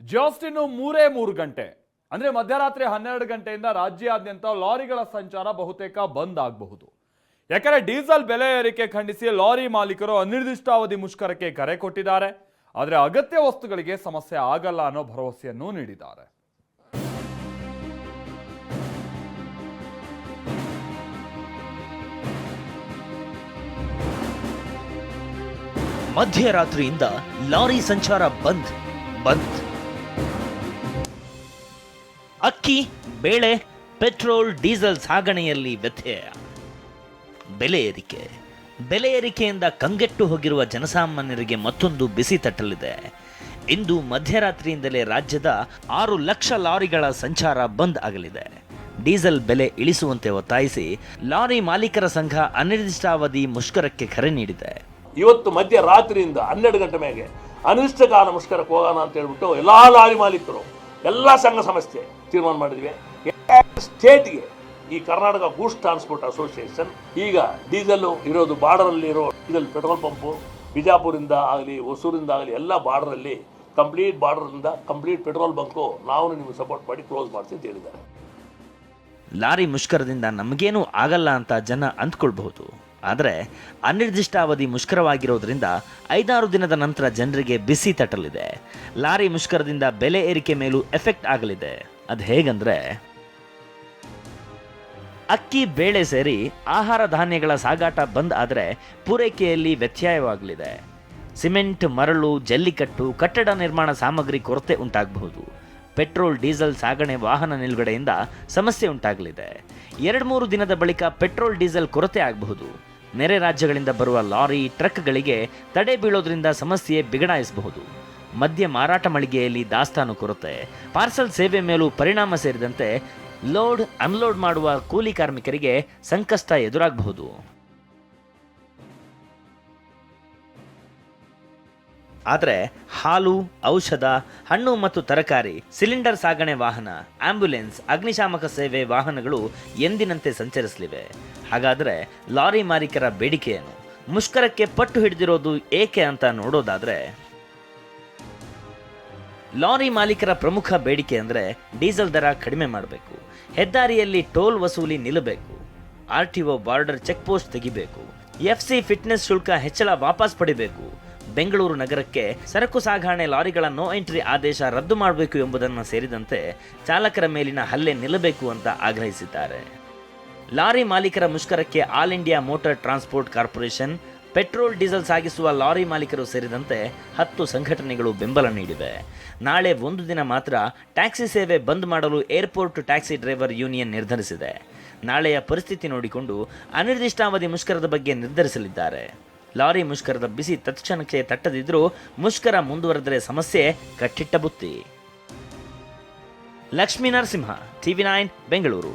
Just ಇನ್ನು ಮೂರೇ ಮೂರು ಗಂಟೆ, ಅಂದ್ರೆ ಮಧ್ಯರಾತ್ರಿ ಹನ್ನೆರಡು ಗಂಟೆಯಿಂದ ರಾಜ್ಯಾದ್ಯಂತ ಲಾರಿಗಳ ಸಂಚಾರ ಬಹುತೇಕ ಬಂದ್ ಆಗಬಹುದು. ಯಾಕಂದ್ರೆ ಡೀಸೆಲ್ ಬೆಲೆ ಏರಿಕೆ ಖಂಡಿಸಿ ಲಾರಿ ಮಾಲೀಕರು ಅನಿರ್ದಿಷ್ಟಾವಧಿ ಮುಷ್ಕರಕ್ಕೆ ಕರೆ ಕೊಟ್ಟಿದ್ದಾರೆ. ಆದರೆ ಅಗತ್ಯ ವಸ್ತುಗಳಿಗೆ ಸಮಸ್ಯೆ ಆಗಲ್ಲ ಅನ್ನೋ ಭರವಸೆಯನ್ನು ನೀಡಿದ್ದಾರೆ. ಮಧ್ಯರಾತ್ರಿಯಿಂದ ಲಾರಿ ಸಂಚಾರ ಬಂದ್ ಬಂದ್. ಅಕ್ಕಿ, ಬೇಳೆ, ಪೆಟ್ರೋಲ್, ಡೀಸೆಲ್ ಸಾಗಣೆಯಲ್ಲಿ ವ್ಯತ್ಯಯ ಬೆಲೆ ಏರಿಕೆ. ಬೆಲೆ ಏರಿಕೆಯಿಂದ ಕಂಗೆಟ್ಟು ಹೋಗಿರುವ ಜನಸಾಮಾನ್ಯರಿಗೆ ಮತ್ತೊಂದು ಬಿಸಿ ತಟ್ಟಲಿದೆ. ಇಂದು ಮಧ್ಯರಾತ್ರಿಯಿಂದಲೇ ರಾಜ್ಯದ ಆರು ಲಕ್ಷ ಲಾರಿಗಳ ಸಂಚಾರ ಬಂದ್ ಆಗಲಿದೆ. ಡೀಸೆಲ್ ಬೆಲೆ ಇಳಿಸುವಂತೆ ಒತ್ತಾಯಿಸಿ ಲಾರಿ ಮಾಲೀಕರ ಸಂಘ ಅನಿರ್ದಿಷ್ಟಾವಧಿ ಮುಷ್ಕರಕ್ಕೆ ಕರೆ ನೀಡಿದೆ. ಇವತ್ತು ಮಧ್ಯರಾತ್ರಿಯಿಂದ ಹನ್ನೆರಡು ಗಂಟೆ ಮೇಲೆ ಅನಿರ್ದಿಷ್ಟಕಾಲ ಮುಷ್ಕರಕ್ಕೆ ಹೋಗೋಣ ಅಂತ ಹೇಳ್ಬಿಟ್ಟು ಎಲ್ಲ ಲಾರಿ ಮಾಲೀಕರು, ಎಲ್ಲ ಸಂಘ ಸಂಸ್ಥೆ ತೀರ್ಮಾನ ಮಾಡಿದ್ವಿ. ಸ್ಟೇಟ್ಗೆ ಈ ಕರ್ನಾಟಕ ಗೂಡ್ಸ್ ಟ್ರಾನ್ಸ್ಪೋರ್ಟ್ ಅಸೋಸಿಯೇಷನ್ ಈಗ ಡೀಸೆಲ್ ಇರೋದು ಬಾರ್ಡರಲ್ಲಿ ಇರೋ ಡೀಸೆಲ್ ಪೆಟ್ರೋಲ್ ಪಂಪು ಬಿಜಾಪುರಿಂದ ಆಗಲಿ, ಹೊಸೂರಿಂದ ಆಗಲಿ ಎಲ್ಲ ಬಾರ್ಡರಲ್ಲಿ ಕಂಪ್ಲೀಟ್ ಬಾರ್ಡರಿಂದ ಕಂಪ್ಲೀಟ್ ಪೆಟ್ರೋಲ್ ಬಂಕು ನಾವು ನಿಮಗೆ ಸಪೋರ್ಟ್ ಮಾಡಿ ಕ್ಲೋಸ್ ಮಾಡಿಸಿ ಅಂತ ಹೇಳಿದ್ದಾರೆ. ಲಾರಿ ಮುಷ್ಕರದಿಂದ ನಮಗೇನೂ ಆಗಲ್ಲ ಅಂತ ಜನ ಅಂದ್ಕೊಳ್ಬಹುದು. ಆದರೆ ಅನಿರ್ದಿಷ್ಟಾವಧಿ ಮುಷ್ಕರವಾಗಿರೋದ್ರಿಂದ ಐದಾರು ದಿನದ ನಂತರ ಜನರಿಗೆ ಬಿಸಿ ತಟ್ಟಲಿದೆ. ಲಾರಿ ಮುಷ್ಕರದಿಂದ ಬೆಲೆ ಏರಿಕೆ ಮೇಲೂ ಎಫೆಕ್ಟ್ ಆಗಲಿದೆ. ಅದು ಹೇಗಂದರೆ, ಅಕ್ಕಿ ಬೇಳೆ ಸೇರಿ ಆಹಾರ ಧಾನ್ಯಗಳ ಸಾಗಾಟ ಬಂದ್ ಆದರೆ ಪೂರೈಕೆಯಲ್ಲಿ ವ್ಯತ್ಯಯವಾಗಲಿದೆ. ಸಿಮೆಂಟ್, ಮರಳು, ಜಲ್ಲಿಕಟ್ಟು, ಕಟ್ಟಡ ನಿರ್ಮಾಣ ಸಾಮಗ್ರಿ ಕೊರತೆ ಉಂಟಾಗಬಹುದು. ಪೆಟ್ರೋಲ್, ಡೀಸೆಲ್ ಸಾಗಣೆ ವಾಹನ ನಿಲುಗಡೆಯಿಂದ ಸಮಸ್ಯೆ ಉಂಟಾಗಲಿದೆ. ಎರಡು ಮೂರು ದಿನದ ಬಳಿಕ ಪೆಟ್ರೋಲ್, ಡೀಸೆಲ್ ಕೊರತೆ ಆಗಬಹುದು. ನೆರೆ ರಾಜ್ಯಗಳಿಂದ ಬರುವ ಲಾರಿ, ಟ್ರಕ್ಗಳಿಗೆ ತಡೆ ಬೀಳೋದ್ರಿಂದ ಸಮಸ್ಯೆ ಬಿಗಡಾಯಿಸಬಹುದು. ಮದ್ಯ ಮಾರಾಟ ಮಳಿಗೆಯಲ್ಲಿ ದಾಸ್ತಾನು ಕೊರತೆ. ಪಾರ್ಸಲ್ ಸೇವೆ ಮೇಲೂ ಪರಿಣಾಮ ಸೇರಿದಂತೆ ಲೋಡ್, ಅನ್ಲೋಡ್ ಮಾಡುವ ಕೂಲಿ ಕಾರ್ಮಿಕರಿಗೆ ಸಂಕಷ್ಟ ಎದುರಾಗಬಹುದು. ಆದರೆ ಹಾಲು, ಔಷಧ, ಹಣ್ಣು ಮತ್ತು ತರಕಾರಿ, ಸಿಲಿಂಡರ್ ಸಾಗಣೆ ವಾಹನ, ಆಂಬ್ಯುಲೆನ್ಸ್, ಅಗ್ನಿಶಾಮಕ ಸೇವೆ ವಾಹನಗಳು ಎಂದಿನಂತೆ ಸಂಚರಿಸಲಿವೆ. ಹಾಗಾದರೆ ಲಾರಿ ಮಾಲೀಕರ ಬೇಡಿಕೆಯನ್ನು ಮುಷ್ಕರಕ್ಕೆ ಪಟ್ಟು ಹಿಡಿದಿರೋದು ಏಕೆ ಅಂತ ನೋಡೋದಾದ್ರೆ ಲಾರಿ ಮಾಲೀಕರ ಪ್ರಮುಖ ಬೇಡಿಕೆ ಅಂದರೆ ಡೀಸೆಲ್ ದರ ಕಡಿಮೆ ಮಾಡಬೇಕು. ಹೆದ್ದಾರಿಯಲ್ಲಿ ಟೋಲ್ ವಸೂಲಿ ನಿಲ್ಲಬೇಕು. R T O border check post ತೆಗಿಬೇಕು. ಎಫ್ ಸಿ ಫಿಟ್ನೆಸ್ ಶುಲ್ಕ ಹೆಚ್ಚಳ ವಾಪಸ್ ಪಡಿಬೇಕು. ಬೆಂಗಳೂರು ನಗರಕ್ಕೆ ಸರಕು ಸಾಗಾಣೆ ಲಾರಿಗಳ ನೋ ಎಂಟ್ರಿ ಆದೇಶ ರದ್ದು ಮಾಡಬೇಕು ಎಂಬುದನ್ನು ಸೇರಿದಂತೆ ಚಾಲಕರ ಮೇಲಿನ ಹಲ್ಲೆ ನಿಲ್ಲಬೇಕು ಅಂತ ಆಗ್ರಹಿಸಿದ್ದಾರೆ. ಲಾರಿ ಮಾಲೀಕರ ಮುಷ್ಕರಕ್ಕೆ all India motor transport corporation petrol, diesel ಸಾಗಿಸುವ ಲಾರಿ ಮಾಲೀಕರು ಸೇರಿದಂತೆ ಹತ್ತು ಸಂಘಟನೆಗಳು ಬೆಂಬಲ ನೀಡಿವೆ. ನಾಳೆ ಒಂದು ದಿನ ಮಾತ್ರ ಟ್ಯಾಕ್ಸಿ ಸೇವೆ ಬಂದ್ ಮಾಡಲು ಏರ್ಪೋರ್ಟ್ ಟ್ಯಾಕ್ಸಿ ಡ್ರೈವರ್ ಯೂನಿಯನ್ ನಿರ್ಧರಿಸಿದೆ. ನಾಳೆಯ ಪರಿಸ್ಥಿತಿ ನೋಡಿಕೊಂಡು ಅನಿರ್ದಿಷ್ಟಾವಧಿ ಮುಷ್ಕರದ ಬಗ್ಗೆ ನಿರ್ಧರಿಸಲಿದ್ದಾರೆ. ಲಾರಿ ಮುಷ್ಕರದ ಬಿಸಿ ತತ್ಕ್ಷಣಕ್ಕೆ ತಟ್ಟದಿದ್ದರೂ ಮುಷ್ಕರ ಮುಂದುವರೆದರೆ ಸಮಸ್ಯೆ ಕಟ್ಟಿಟ್ಟ ಬುತ್ತಿ. Lakshmi Narasimha, TV nine, Bengaluru.